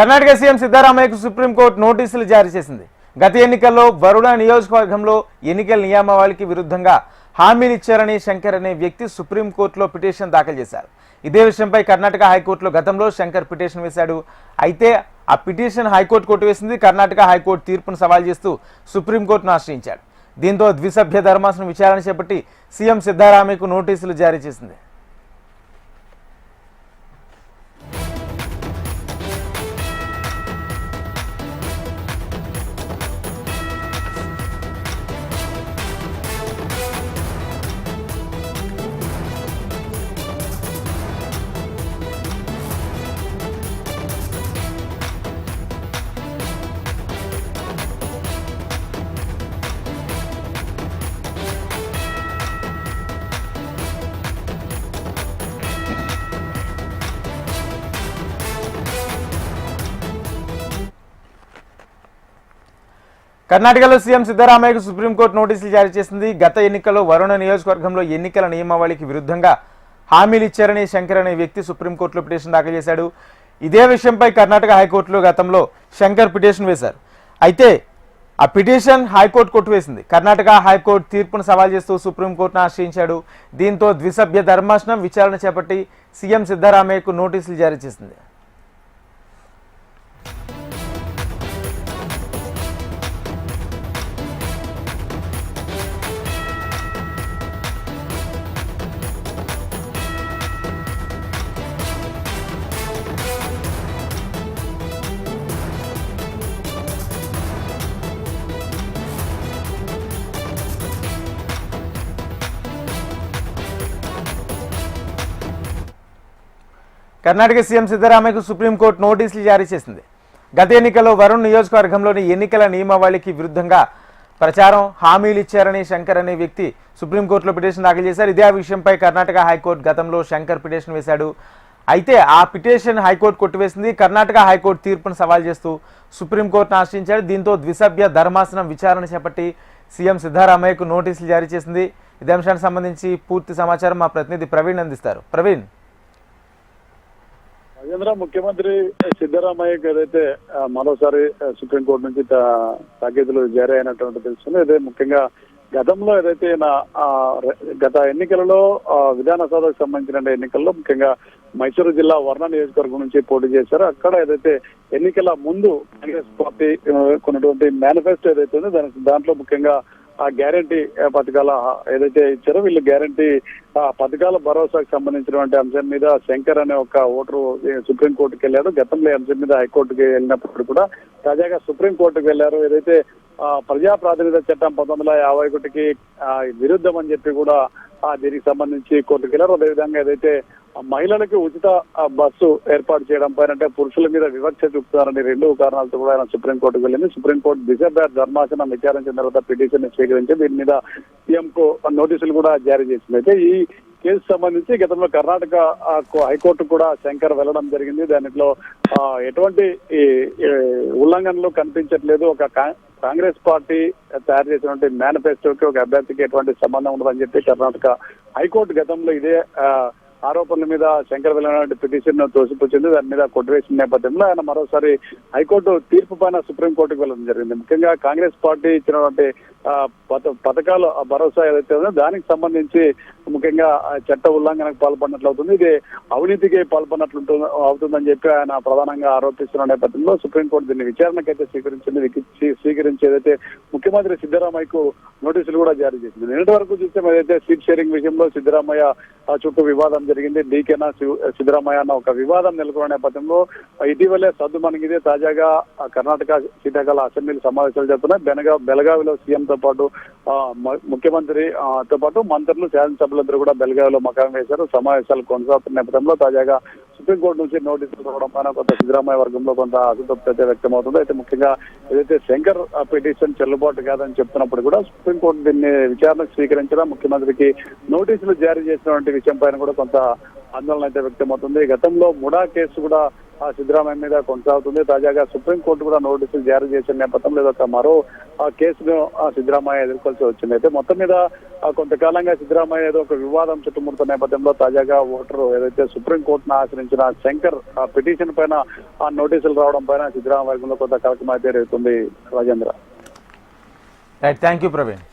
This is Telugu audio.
కర్ణాటక సీఎం సిద్ధరామయ్యకు సుప్రీంకోర్టు నోటీసులు జారీ చేసింది. గత ఎన్నికల్లో వరుణ నియోజకవర్గంలో ఎన్నికల నియామావళికి విరుద్ధంగా హామీనిచ్చారని శంకర్ అనే వ్యక్తి సుప్రీంకోర్టులో పిటిషన్ దాఖలు చేశారు. ఇదే విషయంపై కర్ణాటక హైకోర్టులో గతంలో శంకర్ పిటిషన్ వేశాడు. అయితే ఆ పిటిషన్ హైకోర్టు కొట్టివేసింది కర్ణాటక హైకోర్టు తీర్పును సవాల్ చేస్తూ సుప్రీంకోర్టును ఆశ్రయించాడు. దీంతో ద్విసభ్య ధర్మాసనం విచారణ చేపట్టి సీఎం సిద్ధరామయ్యకు నోటీసులు జారీ చేసింది. కర్ణాటకలో సీఎం సిద్దరామయ్యకు సుప్రీంకోర్టు నోటీసులు జారీ చేసింది. గత ఎన్నికల్లో వరుణ నియోజకవర్గంలో ఎన్నికల నియమావళికి విరుద్ధంగా హామీలు ఇచ్చారని శంకర్ అనే వ్యక్తి సుప్రీంకోర్టులో పిటిషన్ దాఖలు చేశాడు. ఇదే విషయంపై కర్ణాటక హైకోర్టులో గతంలో శంకర్ పిటిషన్ వేశారు. అయితే ఆ పిటిషన్ హైకోర్టు కొట్టువేసింది కర్ణాటక హైకోర్టు తీర్పును సవాల్ చేస్తూ సుప్రీంకోర్టును ఆశ్రయించాడు. దీంతో ద్విసభ్య ధర్మాసనం విచారణ చేపట్టి సీఎం సిద్దరామయ్యకు నోటీసులు జారీ చేసింది. కర్ణాటక సీఎం సిద్ధరామయ్యకు సుప్రీంకోర్టు నోటీసులు జారీ చేసింది. గత ఎన్నికల్లో వరుణ్ నియోజకవర్గంలోని ఎన్నికల నియమావళికి విరుద్ధంగా ప్రచారం హామీలు ఇచ్చారని శంకర్ అనే వ్యక్తి సుప్రీంకోర్టులో పిటిషన్ దాఖలు చేశారు. ఇదే విషయంపై కర్ణాటక హైకోర్టు గతంలో శంకర్ పిటిషన్ వేశాడు. అయితే ఆ పిటిషన్ హైకోర్టు కొట్టివేసింది. కర్ణాటక హైకోర్టు తీర్పును సవాల్ చేస్తూ సుప్రీంకోర్టును ఆశ్రయించాడు. దీంతో ద్విసభ్య ధర్మాసనం విచారణ చేపట్టి సీఎం సిద్ధరామయ్యకు నోటీసులు జారీ చేసింది. ఇదే అంశానికి సంబంధించి పూర్తి సమాచారం మా ప్రతినిధి ప్రవీణ్ అందిస్తారు. ప్రవీణ్. రాజేంద్ర ముఖ్యమంత్రి సిద్ధరామయ్యకి ఏదైతే మరోసారి సుప్రీంకోర్టు నుంచి తా- జారీ అయినటువంటి తెలుస్తుంది. అదే ముఖ్యంగా గతంలో ఏదైతే నా గత ఎన్నికలలో ఆ, విధానసభకు సంబంధించిన ఎన్నికల్లో ముఖ్యంగా మైసూరు జిల్లా వర్ణ నియోజకవర్గం నుంచి పోటీ చేశారో. అక్కడ ఏదైతే ఎన్నికల ముందు కాంగ్రెస్ పార్టీ కొన్నటువంటి మేనిఫెస్టో ఏదైతే ఉందో దానికి దాంట్లో ముఖ్యంగా ఆ గ్యారంటీ పథకాల ఏదైతే ఇచ్చారో వీళ్ళు గ్యారంటీ ఆ పథకాల భరోసాకు సంబంధించినటువంటి అంశం మీద శంకర్ అనే ఒక ఓటరు సుప్రీంకోర్టుకి వెళ్ళారు. గతంలో అంశం మీద హైకోర్టుకి వెళ్ళినప్పుడు కూడా తాజాగా సుప్రీంకోర్టుకు వెళ్ళారు. ఏదైతే ఆ, ప్రజా ప్రాతినిధ్య చట్టం పంతొమ్మిది వందల యాభై ఒకటికి ఆ, విరుద్ధం అని చెప్పి కూడా ఆ, దీనికి సంబంధించి కోర్టుకు వెళ్ళారు. అదేవిధంగా ఏదైతే మహిళలకు ఉచిత బస్సు ఏర్పాటు చేయడం పైన అంటే పురుషుల మీద వివక్ష చూపుతారని రెండు కారణాలతో కూడా ఆయన సుప్రీంకోర్టుకు వెళ్ళింది. సుప్రీంకోర్టు దిశ ధర్మాసనం విచారించిన తర్వాత పిటిషన్ స్వీకరించి దీని మీద సీఎం కు నోటీసులు కూడా జారీ చేసింది. అయితే ఈ కేసు సంబంధించి గతంలో కర్ణాటక హైకోర్టు కూడా శంకర్ వెళ్ళడం జరిగింది. దానిలో ఎటువంటి ఈ, ఉల్లంఘనలు కనిపించట్లేదు. ఒక కాంగ్రెస్ పార్టీ తయారు చేసినటువంటి మేనిఫెస్టోకి ఒక అభ్యర్థికి ఎటువంటి సంబంధం ఉండదని చెప్పి కర్ణాటక హైకోర్టు గతంలో ఇదే ఆ, ఆరోపణల మీద శంకర్ వెళ్ళినటువంటి పిటిషన్ తోసిపుచ్చింది. దాని మీద కొట్టివేసిన నేపథ్యంలో ఆయన మరోసారి హైకోర్టు తీర్పు పైన సుప్రీంకోర్టుకు వెళ్ళడం జరిగింది. ముఖ్యంగా కాంగ్రెస్ పార్టీ ఇచ్చినటువంటి పథకాలు భరోసా ఏదైతే ఉందో దానికి సంబంధించి ముఖ్యంగా చట్ట ఉల్లంఘనకు పాల్పడినట్లు అవుతుంది. ఇది అవినీతికి పాల్పడినట్లు అవుతుందని చెప్పి ఆయన ప్రధానంగా ఆరోపిస్తున్న నేపథ్యంలో సుప్రీంకోర్టు దీన్ని విచారణకైతే స్వీకరించింది. స్వీకరించి ఏదైతే ముఖ్యమంత్రి సిద్ధరామయ్యకు నోటీసులు కూడా జారీ చేసింది. నిన్నటి వరకు చూస్తే ఏదైతే సీట్ షేరింగ్ విషయంలో సిద్ధరామయ్య చుట్టూ వివాదం జరిగింది. డీకేనా శివ- సిద్ధరామయ్య అన్న ఒక వివాదం నెలకొన్న నేపథ్యంలో ఇటీవలే సద్దు మనకిదే తాజాగా కర్ణాటక శీతాకాల అసెంబ్లీ సమావేశాలు జరుగుతున్నాయి బెనగా బెలగావిలో సీఎం తో పాటు ఆ, ముఖ్యమంత్రి ఆ, తో పాటు మంత్రులు శాసనసభ్యులందరూ కూడా బెలగావిలో మకాం వేశారు. సమావేశాలు కొనసాగుతున్న నేపథ్యంలో తాజాగా సుప్రీంకోర్టు నుంచి నోటీసులు రావడం పైన కొంత సిద్ధరామయ్య వర్గంలో కొంత అసంతృప్తి అయితే వ్యక్తమవుతుంది. అయితే ముఖ్యంగా ఏదైతే శంకర్ పిటిషన్ చెల్లుబాటు కాదని చెప్తున్నప్పుడు కూడా సుప్రీంకోర్టు దీన్ని విచారణకు స్వీకరించడం ముఖ్యమంత్రికి నోటీసులు జారీ చేసినటువంటి విషయం పైన కూడా కొంత ఆందోళన అయితే వ్యక్తమవుతుంది. గతంలో ముడా కేసు కూడా సిద్ధరామయ్య మీద కొనసాగుతుంది. తాజాగా సుప్రీంకోర్టు కూడా నోటీసులు జారీ చేసిన నేపథ్యంలో ఇది ఒక మరో ఆ కేసును ఆ సిద్ధరామయ్య ఎదుర్కొల్సి వచ్చింది. అయితే మొత్తం మీద కొంతకాలంగా సిద్ధరామయ్య ఏదో ఒక వివాదం చుట్టుముడుతున్న నేపథ్యంలో తాజాగా ఓటరు ఏదైతే సుప్రీంకోర్టును ఆశ్రయించిన శంకర్ ఆ పిటిషన్ పైన ఆ నోటీసులు రావడం పైన సిద్ధరామయ్య వర్గంలో కొంత కలకమైతే అయితే రేగుతుంది రాజేంద్ర థ్యాంక్ యూ ప్రవీణ్